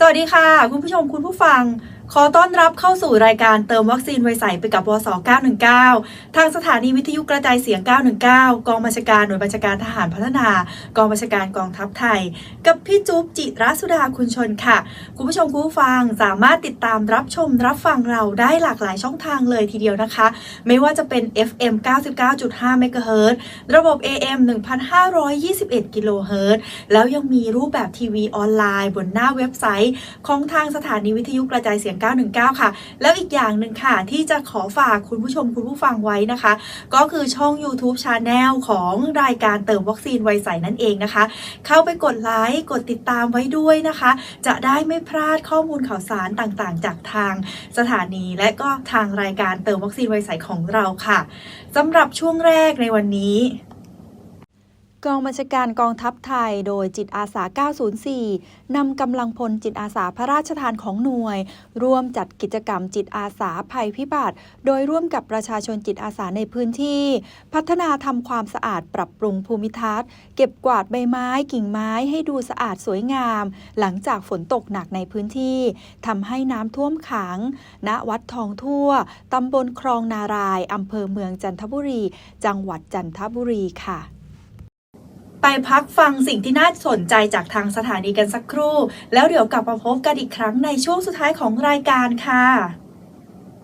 สวัสดีค่ะ คุณผู้ชมคุณผู้ฟัง ขอต้อนรับเข้าสู่รายการเติมวัคซีนไวใสไปกับวส919 ทางสถานีวิทยุกระจายเสียง 919 กองบัญชาการหน่วยบัญชาการทหารพัฒนา กองบัญชาการกองทัพไทย กับพี่จุ๊บจิรัสุดาคุณชนค่ะ คุณผู้ชมคุณผู้ฟังสามารถติดตามรับชมรับฟังเราได้หลากหลายช่องทางเลยทีเดียวนะคะ ไม่ว่าจะเป็น FM 99.5 MHz ระบบ AM 1521 กิโลเฮิรตซ์แล้วยังมีรูปแบบทีวีออนไลน์ บนหน้าเว็บไซต์ ของทางสถานีวิทยุกระจายเสียง919 ค่ะ แล้วอีกอย่างหนึ่งค่ะ ที่จะขอฝากคุณผู้ชมคุณผู้ฟังไว้นะคะ ก็คือช่อง YouTube Channel ของรายการเติมวัคซีนไวใสนั่นเองนะคะ เข้าไปกดไลค์กดติดตามไว้ด้วยนะคะ จะได้ไม่พลาดข้อมูลข่าวสารต่างๆ จากทางสถานี และก็ทางรายการเติมวัคซีนไวใสของเราค่ะสำหรับช่วงแรกในวันนี้ กองบัญชาการกองทัพไทย โดยจิตอาสา 904 นำกำลังพลจิตอาสาพระราชทานของหน่วย ร่วมจัดกิจกรรมจิตอาสาภัยพิบัติ โดยร่วมกับประชาชนจิตอาสาในพื้นที่ พัฒนาทำความสะอาดปรับปรุงภูมิทัศน์ เก็บกวาดใบไม้กิ่งไม้ให้ดูสะอาดสวยงาม หลังจากฝนตกหนักในพื้นที่ทำให้น้ำท่วมขัง ณ วัดทองทั่วตำบลคลองนารายอำเภอเมืองจันทบุรี จังหวัดจันทบุรีค่ะ ไปพักฟังสิ่งที่น่าสนใจจากทางสถานีกันสักครู่ แล้วเดี๋ยวกลับมาพบกันอีกครั้งในช่วงสุดท้ายของรายการค่ะ